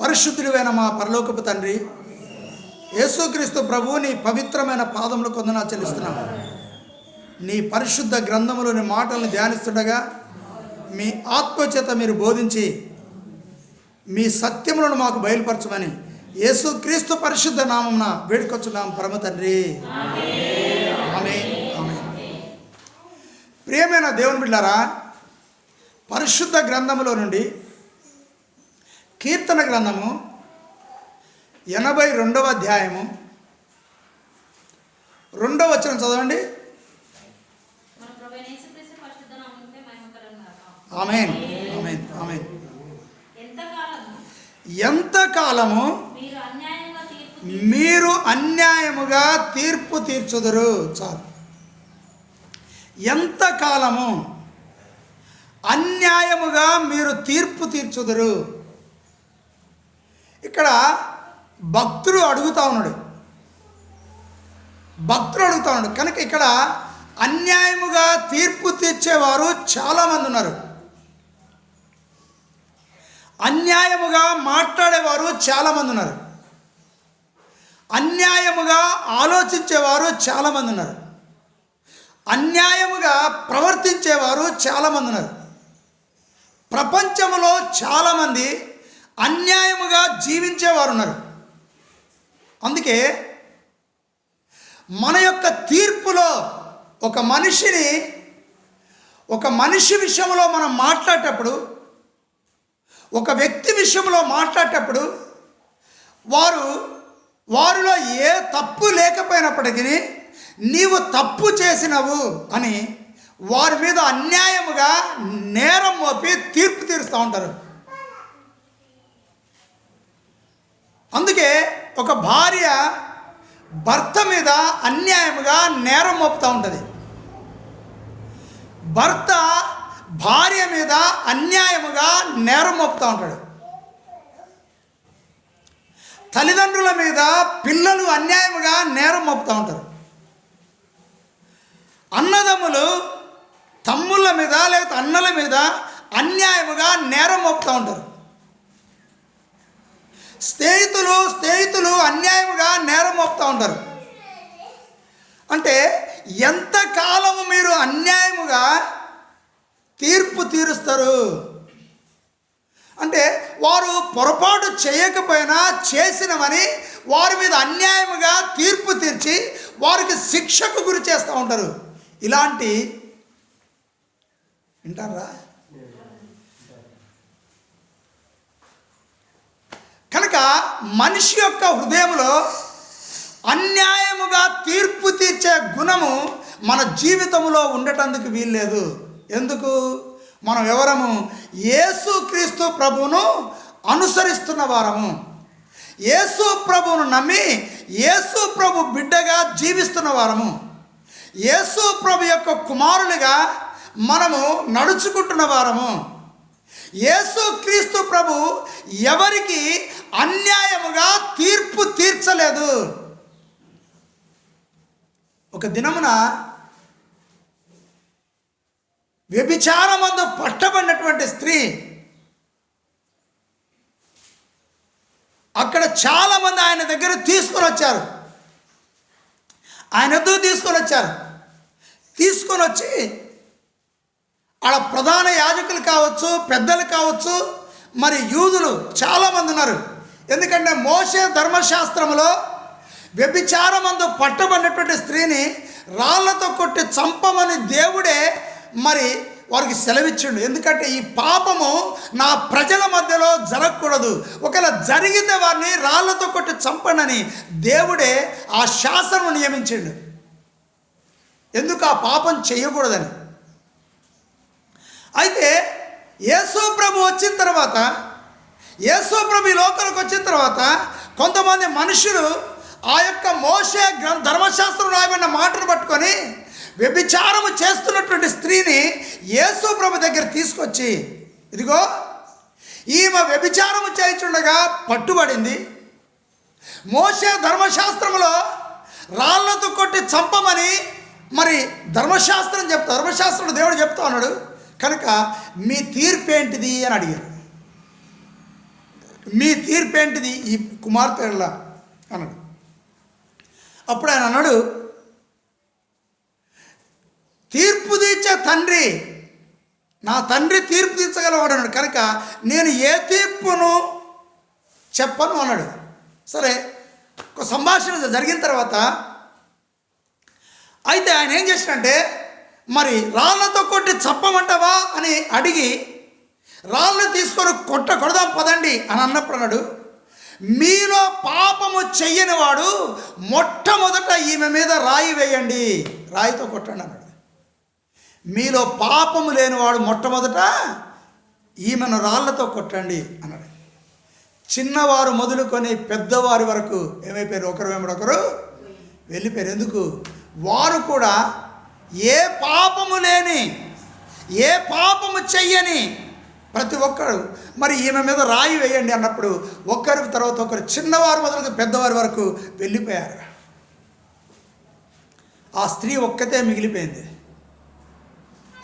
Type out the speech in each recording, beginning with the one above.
పరిశుద్ధుడివైన మా పరలోకపు తండ్రి యేసుక్రీస్తు ప్రభువుని పవిత్రమైన పాదములు కొందనా చెల్లిస్తున్నాము నీ పరిశుద్ధ గ్రంథములోని మాటలను ధ్యానిస్తుండగా మీ ఆత్మచేత మీరు బోధించి మీ సత్యములను మాకు బయలుపరచమని యేసుక్రీస్తు పరిశుద్ధ నామమున వేడుకొచ్చున్నాం పరమ తండ్రి. ఆమె ఆమె ప్రియమైన దేవుని బిడ్డారా పరిశుద్ధ గ్రంథములో నుండి కీర్తన గ్రంథము ఎనభై రెండవ అధ్యాయము. రెండవ వచనం చదవండి. ఆమెన్. ఆమెన్. ఆమెన్. ఎంతకాలము? మీరు అన్యాయముగా తీర్పు తీర్చుదురు. చాలు. ఎంతకాలము? అన్యాయముగా మీరు తీర్పు తీర్చుదురు. ఇక్కడ భక్తుడు అడుగుతా ఉన్నాడు. భక్తుడు అడుగుతా ఉన్నాడు. కనుక ఇక్కడ అన్యాయముగా తీర్పు తీర్చేవారు చాలామంది ఉన్నారు. అన్యాయముగా మాట్లాడేవారు చాలామంది ఉన్నారు. అన్యాయముగా ఆలోచించేవారు చాలామంది ఉన్నారు. అన్యాయముగా ప్రవర్తించేవారు చాలామంది ఉన్నారు. ప్రపంచంలో చాలామంది అన్యాయముగా జీవించేవారు ఉన్నారు అందుకే మన యొక్క తీర్పులో ఒక మనిషిని ఒక మనిషి విషయంలో మనం మాట్లాడేటప్పుడు ఒక వ్యక్తి విషయంలో మాట్లాడేటప్పుడు వారు వారిలో ఏ తప్పు లేకపోయినప్పటికీ నీవు తప్పు చేసినవు అని వారి మీద అన్యాయముగా నేరం మోపి తీర్పు తీరుస్తూ ఉంటారు. అందుకే ఒక భార్య భర్త మీద అన్యాయముగా నేరం మోపుతూ ఉంటుంది. భర్త భార్య మీద అన్యాయముగా నేరం మోపుతూ ఉంటాడు. తల్లిదండ్రుల మీద పిల్లలు అన్యాయముగా నేరం మోపుతూ ఉంటారు. అన్నదమ్ములు తమ్ముళ్ళ మీద లేకపోతే అన్నల మీద అన్యాయముగా నేరం మోపుతూ ఉంటారు. స్నేహితులు స్నేహితులు అన్యాయముగా నేరం మోపుతూ ఉంటారు. అంటే ఎంతకాలము మీరు అన్యాయముగా తీర్పు తీరుస్తారు? అంటే వారు పొరపాటు చేయకపోయినా చేసినవని వారి మీద అన్యాయముగా తీర్పు తీర్చి వారికి శిక్షకు గురి చేస్తూ ఉంటారు. ఇలాంటి వింటారా? కనుక మనిషి యొక్క హృదయంలో అన్యాయముగా తీర్పు తీర్చే గుణము మన జీవితంలో ఉండటందుకు వీల్లేదు. ఎందుకు? మనం ఎవరము? యేసుక్రీస్తు ప్రభువును అనుసరిస్తున్న వారము. యేసు ప్రభువును నమ్మి యేసు ప్రభు బిడ్డగా జీవిస్తున్న వారము. యేసు ప్రభు యొక్క కుమారులుగా మనము నడుచుకుంటున్న వారము. యేసు క్రీస్తు ప్రభు ఎవరికి అన్యాయముగా తీర్పు తీర్చలేదు. ఒక దినమున వ్యభిచారమందు పట్టబడినటువంటి స్త్రీ అక్కడ చాలామంది ఆయన దగ్గర తీసుకొని వచ్చారు. ఆయన ఎదురు తీసుకొని వచ్చారు? తీసుకొని వచ్చి ఆడ ప్రధాన యాజకులు కావచ్చు పెద్దలు కావచ్చు మరి యూదులు చాలామంది ఉన్నారు. ఎందుకంటే మోసే ధర్మశాస్త్రంలో వ్యభిచారమందు పట్టబడినటువంటి స్త్రీని రాళ్ళతో కొట్టి చంపమని దేవుడే మరి వారికి సెలవిచ్చిండు. ఎందుకంటే ఈ పాపము నా ప్రజల మధ్యలో జరగకూడదు. ఒకవేళ జరిగితే వారిని రాళ్ళతో కొట్టి చంపనని దేవుడే ఆ శాసనం నియమించిండు. ఎందుకు ఆ పాపం చేయకూడదని? అయితే యేసు ప్రభు వచ్చిన తర్వాత యేసు ప్రభు ఈ లోకంలోకి వచ్చిన తర్వాత కొంతమంది మనుషులు ఆ యొక్క మోసే గ్రం ధర్మశాస్త్రం రాయబడిన మాటను పట్టుకొని వ్యభిచారము చేస్తున్నటువంటి స్త్రీని యేసు ప్రభు దగ్గర తీసుకొచ్చి ఇదిగో ఈమె వ్యభిచారము చేయించుండగా పట్టుబడింది. మోసే ధర్మశాస్త్రంలో రాళ్ళతో కొట్టి చంపమని మరి ధర్మశాస్త్రం చెప్తా ధర్మశాస్త్రం దేవుడు చెప్తా ఉన్నాడు. కనుక మీ తీర్పు ఏంటిది అని అడిగారు. మీ తీర్పు ఏంటిది ఈ కుమార్తె అన్నాడు. అప్పుడు ఆయన అన్నాడు తీర్పు తీర్చే తండ్రి నా తండ్రి తీర్పు తీర్చగలవాడు అన్నాడు. కనుక నేను ఏ తీర్పును చెప్పను అన్నాడు. సరే ఒక సంభాషణ జరిగిన తర్వాత అయితే ఆయన ఏం చేసినంటే మరి రాళ్ళతో కొట్టి చప్పమంటావా అని అడిగి రాళ్ళు తీసుకొని కొట్ట కొడదాం పదండి అని అన్నప్పుడు అన్నాడు మీలో పాపము చెయ్యని వాడు మొట్టమొదట ఈమె మీద రాయి వేయండి రాయితో కొట్టండి అన్నాడు. మీలో పాపము లేనివాడు మొట్టమొదట ఈమెను రాళ్ళతో కొట్టండి అన్నాడు. చిన్నవారు మొదలుకొని పెద్దవారి వరకు ఏమైపోయారు? ఒకరు వెంబడొకరు వెళ్ళిపోయారు. ఎందుకు? వారు కూడా ఏ పాపము లేని ఏ పాపము చెయ్యని ప్రతి ఒక్కరు మరి ఈమె మీద రాయి వేయండి అన్నప్పుడు ఒక్కరి తర్వాత ఒకరు చిన్నవారు మొదలు పెద్దవారి వరకు వెళ్ళిపోయారు. ఆ స్త్రీ ఒక్కతే మిగిలిపోయింది.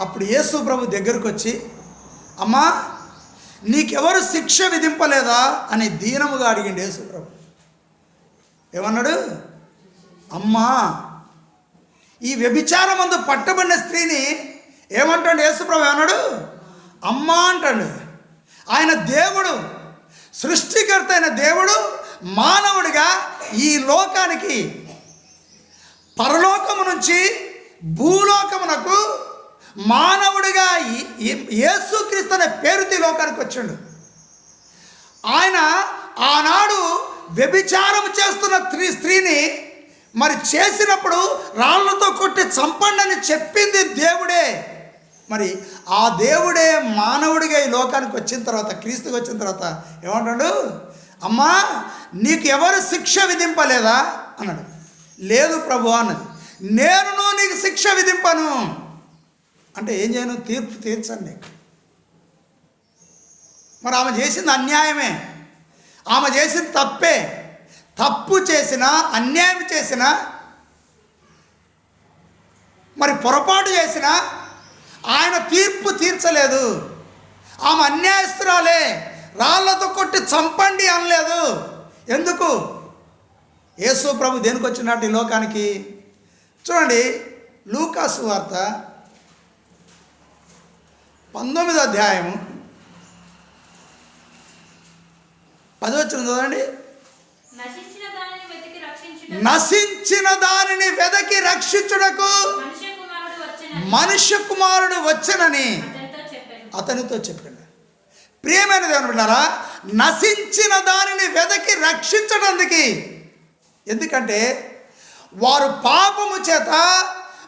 అప్పుడు యేసు ప్రభు దగ్గరకు వచ్చి అమ్మా నీకెవరు శిక్ష విధింపలేదా? అని దీనముగా అడిగిండు యేసు ప్రభు. ఏమన్నాడు? అమ్మా ఈ వ్యభిచారమందు పట్టబడిన స్త్రీని ఏమంటాడు యేసుప్రభు? అన్నాడు అమ్మా అంటాడు. ఆయన దేవుడు సృష్టికర్త అయిన దేవుడు మానవుడిగా ఈ లోకానికి పరలోకము నుంచి భూలోకమునకు మానవుడిగా యేసుక్రీస్తు అనే పేరుతి లోకానికి వచ్చాడు. ఆయన ఆనాడు వ్యభిచారం చేస్తున్న స్త్రీ స్త్రీని మరి చేసినప్పుడు రాళ్ళతో కొట్టి చంపండి అని చెప్పింది దేవుడే. మరి ఆ దేవుడే మానవుడిగా ఈ లోకానికి వచ్చిన తర్వాత క్రీస్తుకి వచ్చిన తర్వాత ఏమంటాడు? అమ్మా నీకు ఎవరు శిక్ష విధింపలేదా? అన్నాడు. లేదు ప్రభు అన్నది. నేను నీకు శిక్ష విధింపను. అంటే ఏం చేయను? తీర్పు తీర్చండి. మరి ఆమె చేసింది అన్యాయమే. ఆమె చేసింది తప్పే. తప్పు చేసినా అన్యాయం చేసినా మరి పొరపాటు చేసినా ఆయన తీర్పు తీర్చలేదు. ఆమె అన్యాయస్తురాలే. రాళ్ళతో కొట్టి చంపండి అనలేదు. ఎందుకు? యేసు ప్రభు దేనికి వచ్చినట్టు ఈ లోకానికి? చూడండి లూకాసు వార్త పంతొమ్మిదో అధ్యాయము. పది వచ్చిన నశించిన దానిని వెదకి రక్షించుటకు. మనుష్య కుమారుడు వచ్చనని. అతనితో చెప్పాడు ప్రియమైన దేవుని బిడ్డారా నశించిన దానిని వెదకి రక్షించడానికి ఎందుకంటే వారు పాపము చేత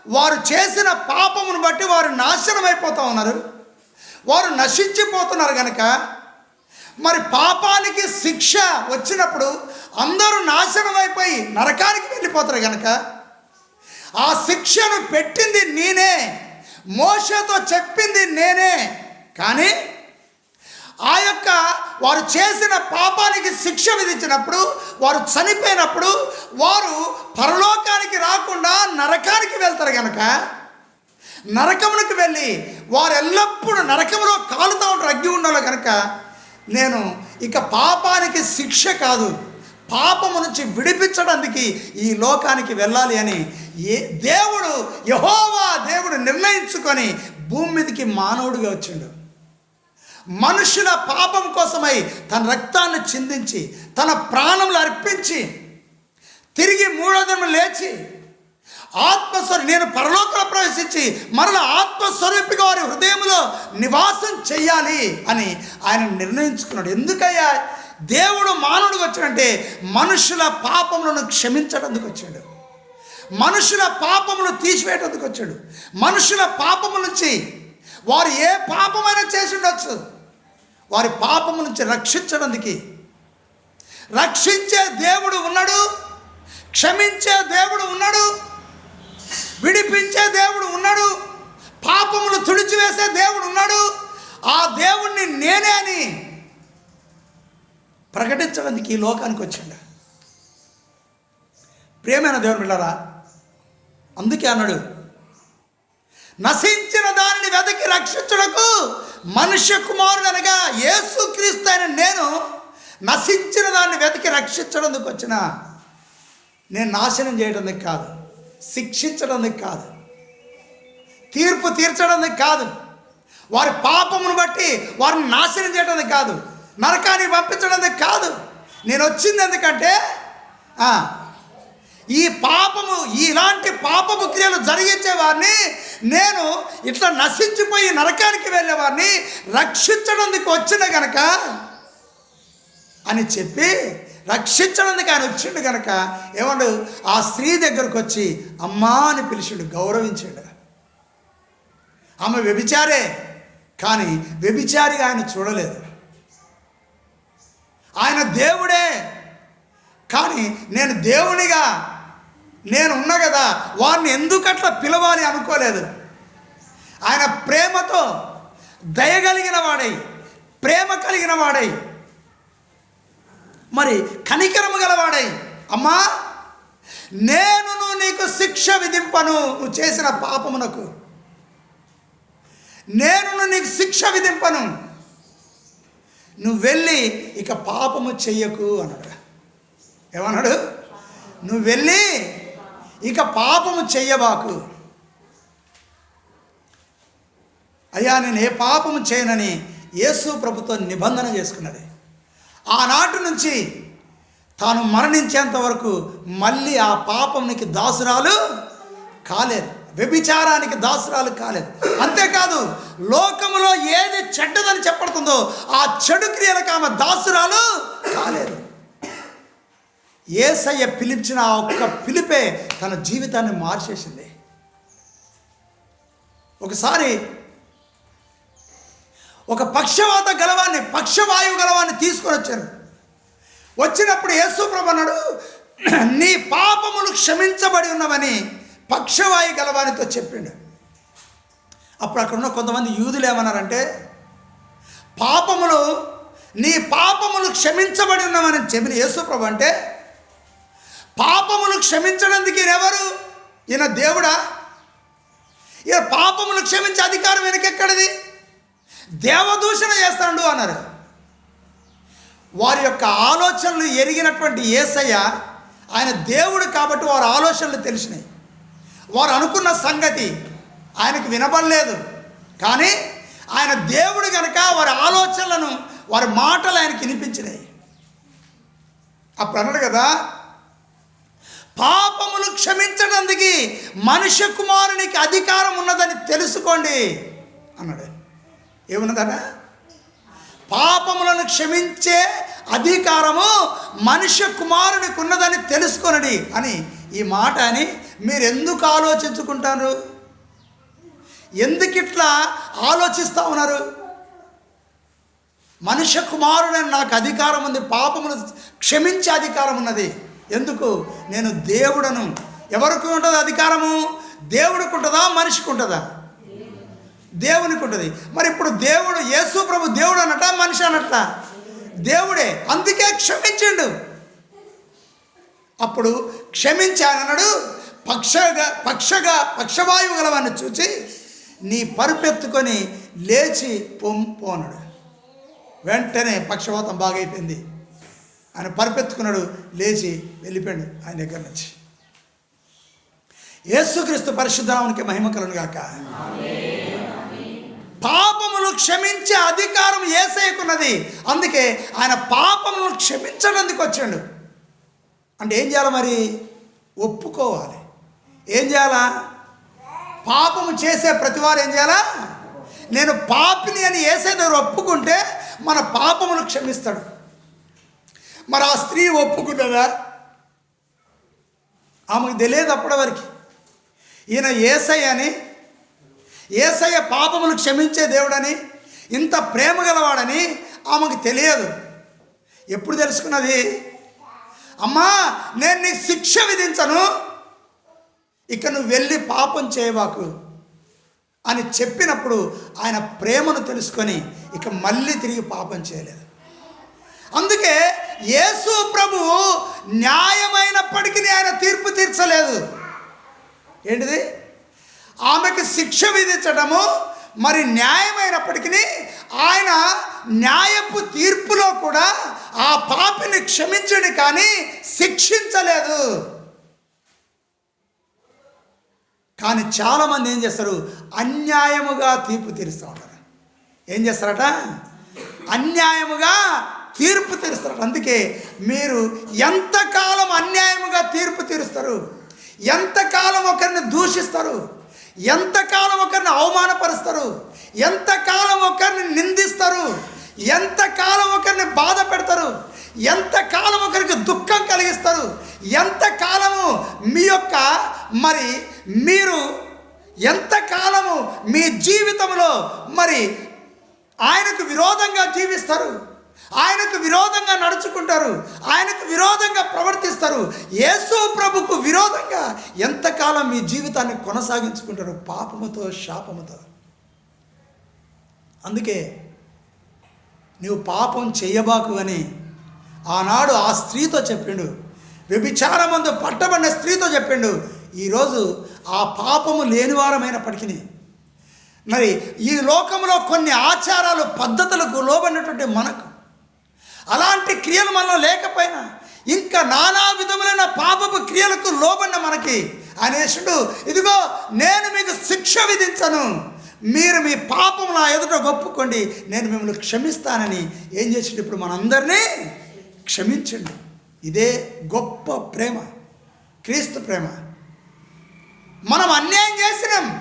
వారు చేసిన పాపమును బట్టి వారు నాశనం అయిపోతూ ఉన్నారు. వారు నశించిపోతున్నారు కనుక మరి పాపానికి శిక్ష వచ్చినప్పుడు అందరూ నాశనం అయిపోయి నరకానికి వెళ్ళిపోతారు కనుక ఆ శిక్షను పెట్టింది నేనే మోసతో చెప్పింది నేనే. కానీ ఆ యొక్క వారు చేసిన పాపానికి శిక్ష విధించినప్పుడు వారు చనిపోయినప్పుడు వారు పరలోకానికి రాకుండా నరకానికి వెళ్తారు కనుక నరకమునికి వెళ్ళి వారు ఎల్లప్పుడూ నరకంలో కాలుతూ ఉంటారు అగ్గి ఉండాలి కనుక నేను ఇక పాపానికి శిక్ష కాదు. పాపము నుంచి విడిపించడానికి ఈ లోకానికి వెళ్ళాలి అని ఏ దేవుడు యహోవా దేవుడు నిర్ణయించుకొని భూమి మీదకి మానవుడిగా వచ్చిండు. మనుషుల పాపం కోసమై తన రక్తాన్ని చిందించి తన ప్రాణములు అర్పించి తిరిగి మూడో లేచి ఆత్మస్వరూ నేను పరలోకంలో ప్రవేశించి మరల ఆత్మస్వరూపిగా వారి హృదయంలో నివాసం చేయాలి అని ఆయన నిర్ణయించుకున్నాడు. ఎందుకయ్యా? దేవుడు మానవుడికి వచ్చాడంటే మనుషుల పాపములను క్షమించడానికి వచ్చాడు. మనుషుల పాపములు తీసివేయటందుకు వచ్చాడు. మనుషుల పాపము నుంచి వారు ఏ పాపమైనా చేసి ఉండొచ్చు. వారి పాపము నుంచి రక్షించడానికి. రక్షించే దేవుడు ఉన్నాడు. క్షమించే దేవుడు ఉన్నాడు. విడిపించే దేవుడు ఉన్నాడు. పాపములు తుడిచివేసే దేవుడు ఉన్నాడు. ఆ దేవుణ్ణి నేనే అని ప్రకటించడానికి ఈ లోకానికి వచ్చిండు. ప్రేమైన దేవుని బిళ్ళరా అందుకే అన్నాడు నశించిన దానిని వెతకి రక్షించుటకు మనుష్య కుమారుడు అనగా యేసుక్రీస్తు అయిన నేను నశించిన దాన్ని వెతికి రక్షించడానికి వచ్చిన. నేను నాశనం చేయడానికి కాదు శిక్షించడానికి కాదు తీర్పు తీర్చడానికి కాదు వారి పాపమును బట్టి వారిని నాశనం చేయడానికి కాదు నరకాన్ని పంపించడానికి కాదు. నేను వచ్చింది ఎందుకంటే ఈ పాపము ఇలాంటి పాపము క్రియలు జరిగించే వారిని నేను ఇట్లా నశించిపోయి నరకానికి వెళ్ళే వారిని రక్షించడానికి వచ్చిన గనక అని చెప్పి రక్షించడానికి ఆయన వచ్చిండు కనుక ఏమండు? ఆ స్త్రీ దగ్గరకు వచ్చి అమ్మా అని పిలిచిండు గౌరవించాడు. ఆమె వ్యభిచారే కానీ వ్యభిచారిగా ఆయన చూడలేదు. ఆయన దేవుడే. కానీ నేను దేవునిగా నేను ఉన్నా కదా వారిని ఎందుకట్లా పిలవాలి అనుకోలేదు. ఆయన ప్రేమతో దయగలిగిన వాడై ప్రేమ కలిగిన వాడై మరి కనికరము గలవాడై అమ్మా నేను నీకు శిక్ష విధింపను నువ్వు చేసిన పాపమునకు. నేను నీకు శిక్ష విధింపను. నువ్వు వెళ్ళి ఇక పాపము చెయ్యకు అన్నాడు. ఏమన్నాడు? నువ్వు వెళ్ళి ఇక పాపము చెయ్యబాకు. అయ్యా నేను ఏ పాపము చేయనని యేసు ప్రభుత్వం నిబంధన చేసుకున్నది. ఆనాటి నుంచి తాను మరణించేంత వరకు మళ్ళీ ఆ పాపంనికి దాసురాలు కాలేదు. వ్యభిచారానికి దాసురాలు కాలేదు. అంతేకాదు లోకములో ఏది చెడ్డదని చెప్పడుతుందో ఆ చెడు క్రియలకు ఆమె దాసురాలు కాలేదు. ఏసయ్య పిలిచిన ఆ ఒక్క పిలిపే తన జీవితాన్ని మార్చేసింది. ఒకసారి ఒక పక్షవాత గలవాన్ని పక్షవాయువు గలవాన్ని తీసుకొని వచ్చారు. వచ్చినప్పుడు యేసు ప్రభు అన్నాడు నీ పాపములు క్షమించబడి ఉన్నవని పక్షవాయు గలవానితో చెప్పిండు. అప్పుడు అక్కడున్న కొంతమంది యూదులు ఏమన్నారంటే పాపములు నీ పాపములు క్షమించబడి ఉన్నామని చెప్పిన యేసుప్రభు అంటే పాపములు క్షమించడానికి ఎవరు ఈయన దేవుడా? ఈయన పాపములు క్షమించే అధికారం వెనకెక్కడిది దేవదూషణ చేస్తాడు అన్నారు. వారి యొక్క ఆలోచనలు ఎరిగినటువంటి ఏసయ్య ఆయన దేవుడు కాబట్టి వారి ఆలోచనలు తెలిసినాయి. వారు అనుకున్న సంగతి ఆయనకు వినబడలేదు. కానీ ఆయన దేవుడు కనుక వారి ఆలోచనలను వారి మాటలు ఆయనకి వినిపించినాయి. అప్పుడు అన్నాడు కదా పాపములు క్షమించడానికి మనుష్య కుమారునికి అధికారం ఉన్నదని తెలుసుకోండి అన్నాడు. ఏమున్నదన్న పాపములను క్షమించే అధికారము మనుష్య కుమారునికి ఉన్నదని తెలుసుకొనడి అని ఈ మాట అని మీరు ఎందుకు ఆలోచించుకుంటారు? ఎందుకు ఇట్లా ఆలోచిస్తూ ఉన్నారు? మనుష్య కుమారుడని నాకు అధికారం ఉంది పాపములు క్షమించే అధికారం ఉన్నది. ఎందుకు? నేను దేవుడను. ఎవరికి ఉంటుంది అధికారము? దేవుడికి ఉంటుందా మనిషికి ఉంటుందా దేవునికి ఉంటుంది మరి ఇప్పుడు దేవుడు యేసు ప్రభు దేవుడు అనట మనిషి అనట దేవుడే. అందుకే క్షమించిండు. అప్పుడు క్షమించానన్నాడు పక్షగా పక్షగా పక్షవాయువు గలవాన్ని చూచి నీ పరుపెత్తుకొని లేచి పొంపోనడు వెంటనే పక్షవాతం బాగైపోయింది. ఆయన పరుపెత్తుకున్నాడు లేచి వెళ్ళిపోయాడు ఆయన దగ్గర నుంచి. యేసుక్రీస్తు పరిశుద్ధనానికి మహిమ కలనుగాక పాపములు క్షమించే అధికారం ఏసైకున్నది. అందుకే ఆయన పాపములను క్షమించడానికి వచ్చాడు. అంటే ఏం చేయాలి మరి? ఒప్పుకోవాలి. ఏం చేయాలా? పాపము చేసే ప్రతివారు ఏం చేయాలా? నేను పాపిని అని ఏసే దగ్గర ఒప్పుకుంటే మన పాపమును క్షమిస్తాడు. మరి ఆ స్త్రీ ఒప్పుకున్నదా ఆమెకు తెలియదు అప్పటి వరకు. ఈయన ఏసై అని ఏసయ్య పాపములు క్షమించే దేవుడని ఇంత ప్రేమ గలవాడని ఆమెకు తెలియదు. ఎప్పుడు తెలుసుకున్నది? అమ్మా నేను నీకు శిక్ష విధించను. ఇక నువ్వు వెళ్ళి పాపం చేయవాకు అని చెప్పినప్పుడు ఆయన ప్రేమను తెలుసుకొని ఇక మళ్ళీ తిరిగి పాపం చేయలేదు. అందుకే యేసు ప్రభువు న్యాయమైనప్పటికీ ఆయన తీర్పు తీర్చలేదు. ఏంటిది? ఆమెకు శిక్ష విధించడము మరి న్యాయమైనప్పటికీ ఆయన న్యాయపు తీర్పులో కూడా ఆ పాపిని క్షమించడు కానీ శిక్షించలేదు. కానీ చాలామంది ఏం చేస్తారు? అన్యాయముగా తీర్పు తీరుస్తూ ఉంటారు. ఏం చేస్తారట? అన్యాయముగా తీర్పు తీరుస్తారు. అందుకే మీరు ఎంతకాలం అన్యాయముగా తీర్పు తీరుస్తారు? ఎంతకాలం ఒకరిని దూషిస్తారు? ఎంతకాలం ఒకరిని అవమానపరుస్తారు? ఎంతకాలం ఒకరిని నిందిస్తారు? ఎంతకాలం ఒకరిని బాధ పెడతారు? ఎంతకాలం ఒకరికి దుఃఖం కలిగిస్తారు? ఎంతకాలము మీ యొక్క మరి మీరు ఎంతకాలము మీ జీవితంలో మరి ఆయనకు విరోధంగా జీవిస్తారు? ఆయనకు విరోధంగా నడుచుకుంటారు? ఆయనకు విరోధంగా ప్రవర్తిస్తారు? యేసు ప్రభుకు విరోధంగా ఎంతకాలం మీ జీవితాన్ని కొనసాగించుకుంటారు? పాపముతో శాపముతో. అందుకే నీవు పాపం చేయబాకు అని ఆనాడు ఆ స్త్రీతో చెప్పిండు. వ్యభిచారమందు పట్టబడిన స్త్రీతో చెప్పిండు. ఈరోజు ఆ పాపము లేనివారమైనప్పటికీ మరి ఈ లోకంలో కొన్ని ఆచారాలు పద్ధతులకు లోబడినటువంటి మనకు. అలాంటి క్రియలు మనలో లేకపోయినా ఇంకా నానా విధములైన పాపపు క్రియలకు లోబడిన మనకి. అనేసుడు ఇదిగో నేను మీకు శిక్ష విధించను. మీరు మీ పాపం నా ఎదుట ఒప్పుకోండి. నేను మిమ్మల్ని క్షమిస్తానని. ఏం చేసిండు ఇప్పుడు మనందరినీ? క్షమించండి. ఇదే గొప్ప ప్రేమ క్రీస్తు ప్రేమ. మనం అన్యాయం చేసినాం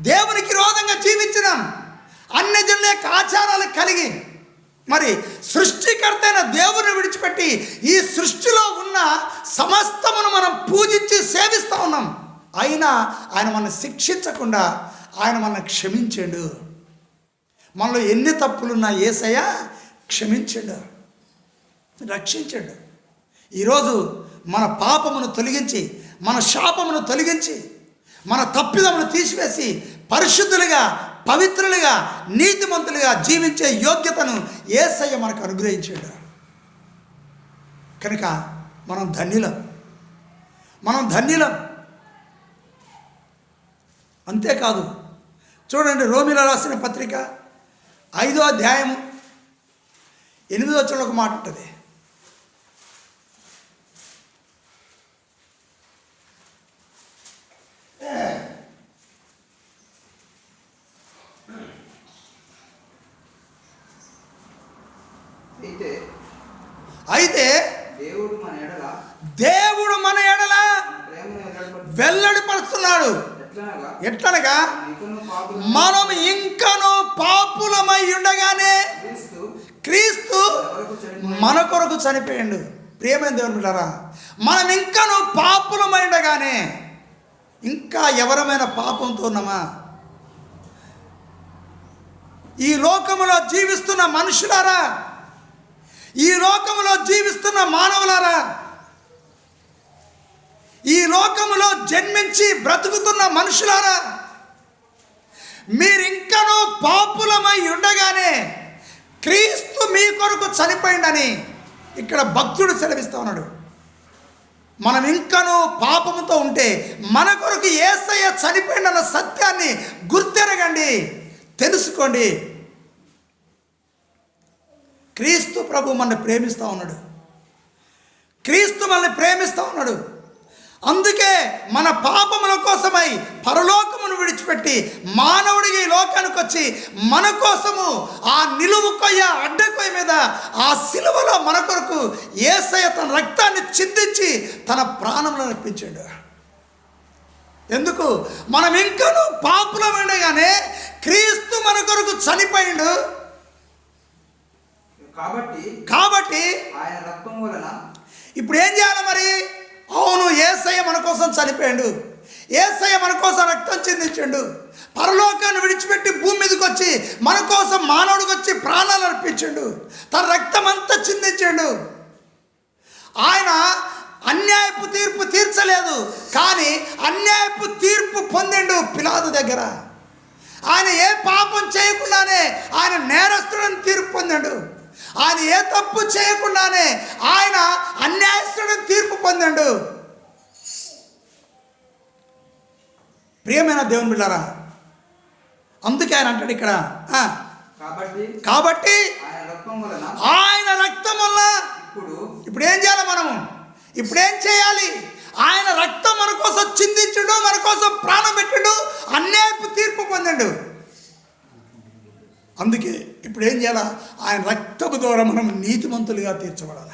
దేవునికి విరోధంగా జీవించినాం అన్ని జనుల యొక్క ఆచారాలు కలిగి మరి సృష్టికర్తైన దేవుని విడిచిపెట్టి ఈ సృష్టిలో ఉన్న సమస్తమును మనం పూజించి సేవిస్తూ ఉన్నాం. అయినా ఆయన మనం శిక్షించకుండా ఆయన మన క్షమించాడు. మనలో ఎన్ని తప్పులున్నా ఏసయ్యా క్షమించాడు. రక్షించాడు. ఈరోజు మన పాపమును తొలగించి మన శాపమును తొలగించి మన తప్పిదమును తీసివేసి పరిశుద్ధులుగా పవిత్రులుగా నీతిమంతులుగా జీవించే యోగ్యతను ఏసయ్య మనకు అనుగ్రహించాడు. కనుక మనం ధన్యులం. మనం ధన్యులం. అంతేకాదు చూడండి రోమిల రాసిన పత్రిక ఐదో అధ్యాయము ఎనిమిదో వచ్చిన ఒక మాట ఉంటుంది. అయితే అయితే దేవుడు మన ఎడల దేవుడు మన ఎడల వెల్లడిపరుస్తున్నాడు ఎట్లనగా? మనం ఇంకను పాపులమై ఉండగానే క్రీస్తు మన కొరకు చనిపోయిండు. ప్రియమైన బిడ్డారా మనం ఇంకను పాపులమై ఉండగానే ఇంకా ఎవరమైన పాపంతో ఉన్నామా ఈ లోకములో జీవిస్తున్న మనుషులారా? ఈ లోకములో జీవిస్తున్న మానవులారా? ఈ లోకములో జన్మించి బ్రతుకుతున్న మనుషులారా? మీరింకనూ పాపులమై ఉండగానే క్రీస్తు మీ కొరకు చనిపోయిండని ఇక్కడ భక్తుడు సెలవిస్తా ఉన్నాడు. మనం ఇంకనూ పాపముతో ఉంటే మన కొరకు ఏసయ్య చనిపోయిండన్న సత్యాన్ని గుర్తెరగండి తెలుసుకోండి. క్రీస్తు ప్రభు మనల్ని ప్రేమిస్తూ ఉన్నాడు. క్రీస్తు మనల్ని ప్రేమిస్తూ ఉన్నాడు. అందుకే మన పాపముల కోసమై పరలోకమును విడిచిపెట్టి మానవుడిగా ఈ లోకానికి వచ్చి మన కోసము ఆ నిలువు కొయ్య అడ్డకొయ్య మీద ఆ సిలువలో మన కొరకు ఏసయ్య తన రక్తాన్ని చిందించి తన ప్రాణంలో అర్పించాడు. ఎందుకు? మనం ఇంకనూ పాపులం ఉండగానే క్రీస్తు మన కొరకు చనిపోయిండు. కాబట్టి కాబట్టి ఆయన రక్తం వలన ఇప్పుడు ఏం చేయాలి మరి? అవును ఏసయ్య మన కోసం చనిపోయాడు. ఏసయ్య మన కోసం రక్తం చెందించాడు. పరలోకాన్ని విడిచిపెట్టి భూమి మీదకి వచ్చి మన కోసం మానవుడికి వచ్చి ప్రాణాలు అర్పించాడు. తన రక్తం అంతా చిందించాడు. ఆయన అన్యాయపు తీర్పు తీర్చలేదు కానీ అన్యాయపు తీర్పు పొందిండు పిలాదు దగ్గర. ఆయన ఏ పాపం చేయకుండానే ఆయన నేరస్తుడని తీర్పు పొందాడు. ఆయన ఏ తప్పు చేయకుండానే ఆయన అన్యాయస్తుడని తీర్పు పొందాడు. ప్రియమైన దేవుని బిళ్ళారా అందుకే ఆయన అంటాడు ఇక్కడ ఆ, కాబట్టి ఆయన రక్తం వల్ల ఇప్పుడు ఏం చేయాలి మనము? ఇప్పుడు ఏం చేయాలి? ఆయన రక్తం మన కోసం చిందించుడు మన కోసం ప్రాణం పెట్టిండు అన్యాయపు తీర్పు పొందిండు. అందుకే ఇప్పుడు ఏం చేయాలా? ఆయన రక్తపు ద్వారా మనం నీతిమంతులుగా తీర్చబడాలి?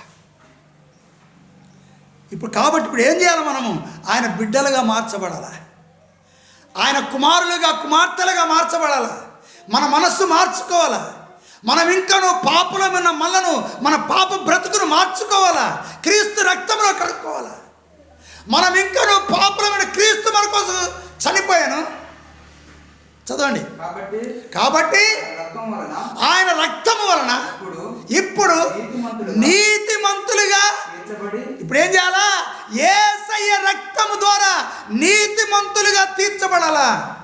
ఇప్పుడు కాబట్టి ఇప్పుడు ఏం చేయాలి మనము? ఆయన బిడ్డలుగా మార్చబడాలా? ఆయన కుమారులుగా కుమార్తెలుగా మార్చబడాలా? మన మనస్సు మార్చుకోవాలా? మనం ఇంకను పాపులమైన మళ్ళను మన పాప బ్రతుకును మార్చుకోవాలా? క్రీస్తు రక్తంలో కడుక్కోవాలా? మనం ఇంకను పాపులమైన క్రీస్తు మన కోసం చనిపోయాను? చదవండి. కాబట్టి ఆయన రక్తము వలన ఇప్పుడు నీతిమంతులుగా నీతిమంతులుగా తీర్చబడి ఇప్పుడు ఏం చేయాలా? ఏసయ్య రక్తము ద్వారా నీతిమంతులుగా తీర్చబడాలా?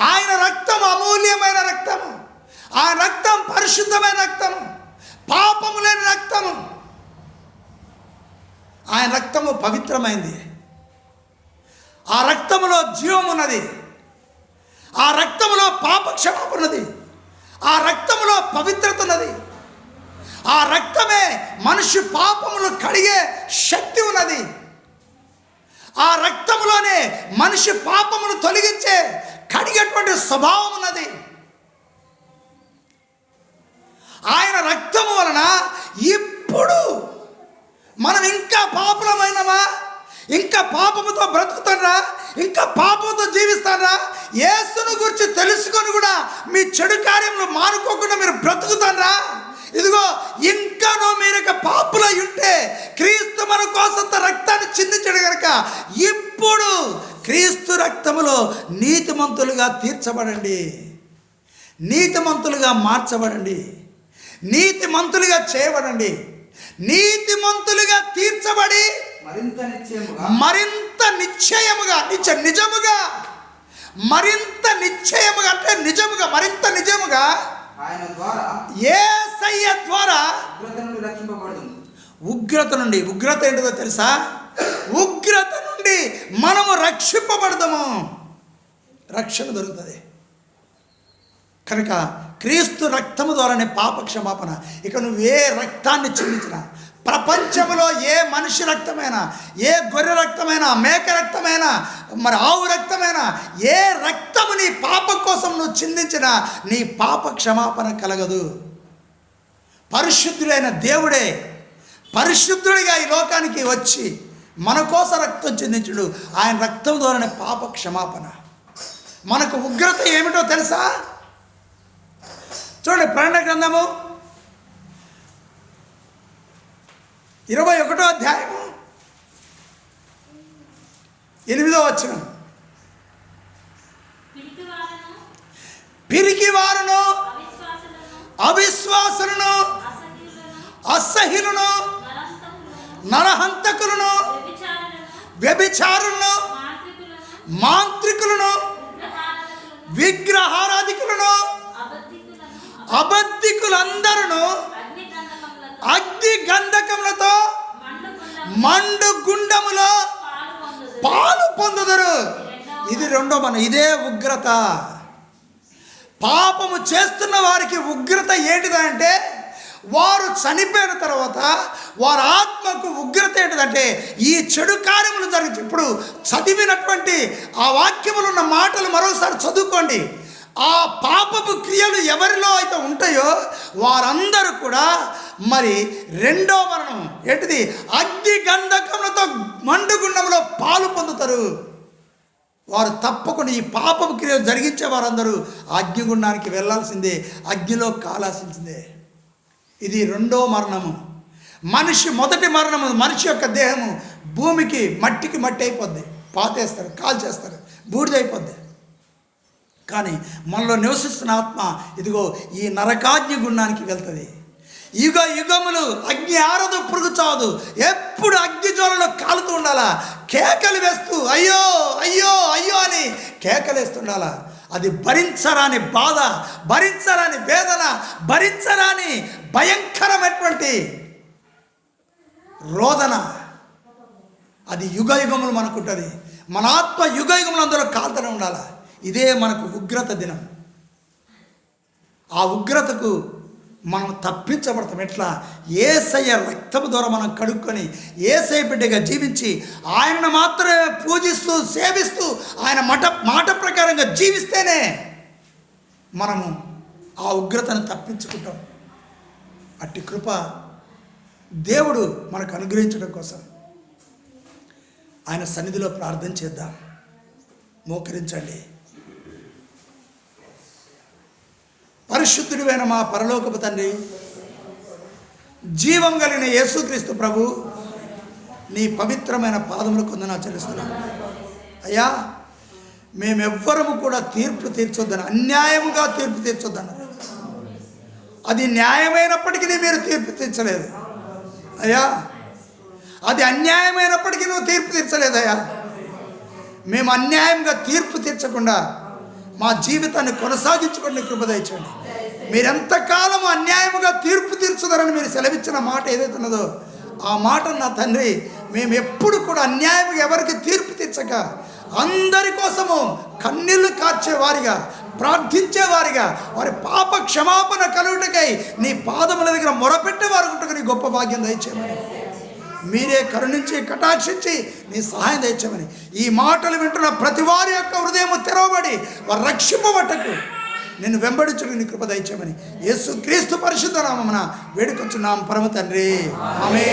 ఆయన రక్తం అమూల్యమైన రక్తము. ఆ రక్తం పరిశుద్ధమైన రక్తము. పాపము లేని రక్తము. ఆయన రక్తము పవిత్రమైంది. ఆ రక్తములో జీవం ఉన్నది. ఆ రక్తములో పాప క్షమాపణ ఉన్నది ఆ రక్తములో పవిత్రత ఉన్నది ఆ రక్తమే మనిషి పాపములు కడిగే శక్తి ఉన్నది. ఆ రక్తములోనే మనిషి పాపమును తొలగించే కడిగేటువంటి స్వభావం ఉన్నది. ఆయన రక్తము వలన ఇప్పుడు మనం ఇంకా పాపులమైనమా? ఇంకా పాపముతో బ్రతుకుతారా ఇంకా పాపంతో జీవిస్తారా యేసును గురించి తెలుసుకొని కూడా మీ చెడు కార్యములు మానుకోకుండా మీరు బ్రతుకుతారా ఇదిగో ఇంకానో మీరు ఇక పాపులై ఉంటే క్రీస్తు మన కోసం తన రక్తాన్ని చిందించడు గనక ఇప్పుడు క్రీస్తు రక్తములో నీతిమంతులుగా తీర్చబడండి. నీతిమంతులుగా మార్చబడండి. నీతిమంతులుగా చేయబడండి. నీతిమంతులుగా తీర్చబడి మరింత నిశ్చయముగా మరింత నిశ్చయముగా నిజ నిజముగా మరింత నిశ్చయముగా అంటే నిజముగా మరింత నిజముగా ఆయన ద్వారా ఏసయ్య ద్వారా ఉగ్రత నుండి రక్షింపబడుతుంది. ఉగ్రత నుండి ఉగ్రత ఏంటిదో తెలుసా? ఉగ్రత నుండి మనము రక్షింపబడదాము. రక్షణ దొరుకుతుంది. కనుక క్రీస్తు రక్తము ద్వారానే పాప క్షమాపణ ఇక నువ్వు ఏ రక్తాన్ని చిందించినా ప్రపంచంలో ఏ మనిషి రక్తమైనా ఏ గొర్రె రక్తమైనా మేక రక్తమైనా మరి ఆవు రక్తమైనా ఏ రక్తము నీ పాపం కోసం నువ్వు చిందించినా నీ పాప క్షమాపణ కలగదు. పరిశుద్ధుడైన దేవుడే పరిశుద్ధుడిగా ఈ లోకానికి వచ్చి మన కోసం రక్తం చెందించుడు. ఆయన రక్తం ద్వారానే పాప క్షమాపణ. మనకు ఉగ్రత ఏమిటో తెలుసా? చూడండి ప్రాణ గ్రంథము ఇరవై ఒకటో అధ్యాయము. ఎనిమిదో వచ్చిన పిరికి వారను అవిశ్వాసులను అసహ్యులను నరహంతకులను వ్యభిచారులను మాంత్రికులను విగ్రహారాధకులను అబద్ధికులందరూ అగ్ని గంధకములతో మండు గుండములో పాలు పాలు పొందుదరు. ఇది రెండో మన ఇదే ఉగ్రత. పాపము చేస్తున్న వారికి ఉగ్రత ఏంటిదంటే వారు చనిపోయిన తర్వాత వారి ఆత్మకు ఉగ్రత ఏంటిదంటే ఈ చెడు కార్యములు జరిగి ఇప్పుడు చదివినటువంటి ఆ వాక్యములు ఉన్న మాటలు మరోసారి చదువుకోండి. ఆ పాపపు క్రియలు ఎవరిలో అయితే ఉంటాయో వారందరూ కూడా మరి రెండో మరణం. ఏంటిది? అగ్ని గంధకములతో మండుగుండంలో పాలు పొందుతారు. వారు తప్పకుండా ఈ పాపపు క్రియలు జరిగించే వారందరూ అగ్నిగుండానికి వెళ్ళాల్సిందే అగ్నిలో కాలాల్సిందే. ఇది రెండో మరణము. మనిషి మొదటి మరణము మనిషి యొక్క దేహము భూమికి మట్టికి మట్టి అయిపోద్ది. పాతేస్తారు కాల్చేస్తారు బూడిదైపోద్ది. కానీ మనలో నివసిస్తున్న ఆత్మ ఇదిగో ఈ నరకాగ్ని గుండానికి వెళ్తుంది. యుగ యుగములు అగ్ని ఆరదు పురుగు చావదు. ఎప్పుడు అగ్ని జ్వాలలో కాలుతూ ఉండాలా? కేకలు వేస్తూ అయ్యో అయ్యో అయ్యో అని కేకలు వేస్తుండాలా అది భరించరాని బాధ భరించరాని వేదన భరించరాని భయంకరమైనటువంటి రోదన. అది యుగ యుగములు మనకుంటుంది. మన ఆత్మ యుగ యుగములు అందులో కాల్తూనే ఉండాలి? ఇదే మనకు ఉగ్రత దినం. ఆ ఉగ్రతకు మనం తప్పించబడతాం. ఎట్లా? ఏసయ్య రక్తము ద్వారా మనం కడుక్కొని ఏసయ్య బిడ్డగా జీవించి ఆయనను మాత్రమే పూజిస్తూ సేవిస్తూ ఆయన మట మాట ప్రకారంగా జీవిస్తేనే మనము ఆ ఉగ్రతను తప్పించుకుంటాం. అట్టి కృప దేవుడు మనకు అనుగ్రహించడం కోసం ఆయన సన్నిధిలో ప్రార్థన చేద్దాం. మోకరించండి. పరిశుద్ధుడివైన మా పరలోకపు తండ్రి జీవం కలిగిన యేసుక్రీస్తు ప్రభు నీ పవిత్రమైన పాదములు కొందన చెల్లిస్తున్నాను అయ్యా మేమెవ్వరము కూడా తీర్పు తీర్చొద్దని అన్యాయముగా తీర్పు తీర్చొద్దన్నారు అది న్యాయమైనప్పటికీ మీరు తీర్పు తీర్చలేదు. అయ్యా అది అన్యాయమైనప్పటికీ నువ్వు తీర్పు తీర్చలేదయ్యా మేము అన్యాయంగా తీర్పు తీర్చకుండా మా జీవితాన్ని కొనసాగించుకోండి కృప దయచేయండి మీరెంతకాలం అన్యాయముగా తీర్పు తీర్చుదరని మీరు సెలవిచ్చిన మాట ఏదైతే ఉన్నదో ఆ మాట నా తండ్రి మేము ఎప్పుడు కూడా అన్యాయంగా ఎవరికి తీర్పు తీర్చక అందరి కోసము కన్నీళ్ళు కార్చేవారిగా ప్రార్థించేవారిగా వారి పాప క్షమాపణ కలుగుటకై నీ పాదముల దగ్గర మొరపెట్టేవారు ఉంటుకు నీ గొప్ప భాగ్యం దయచేయమని. మీరే కరుణించి కటాక్షించి నీ సహాయం దయచేయమని. ఈ మాటలు వింటున్న ప్రతి వారి యొక్క హృదయం తెరవబడి వారు రక్షింపబట్టకు నిన్ను వెంబడించుకు నీ కృప దయచేయమని. యేసు క్రీస్తు పరిశుద్ధ నామమున వేడుకొచ్చున్నాం పరమ తండ్రి. ఆమె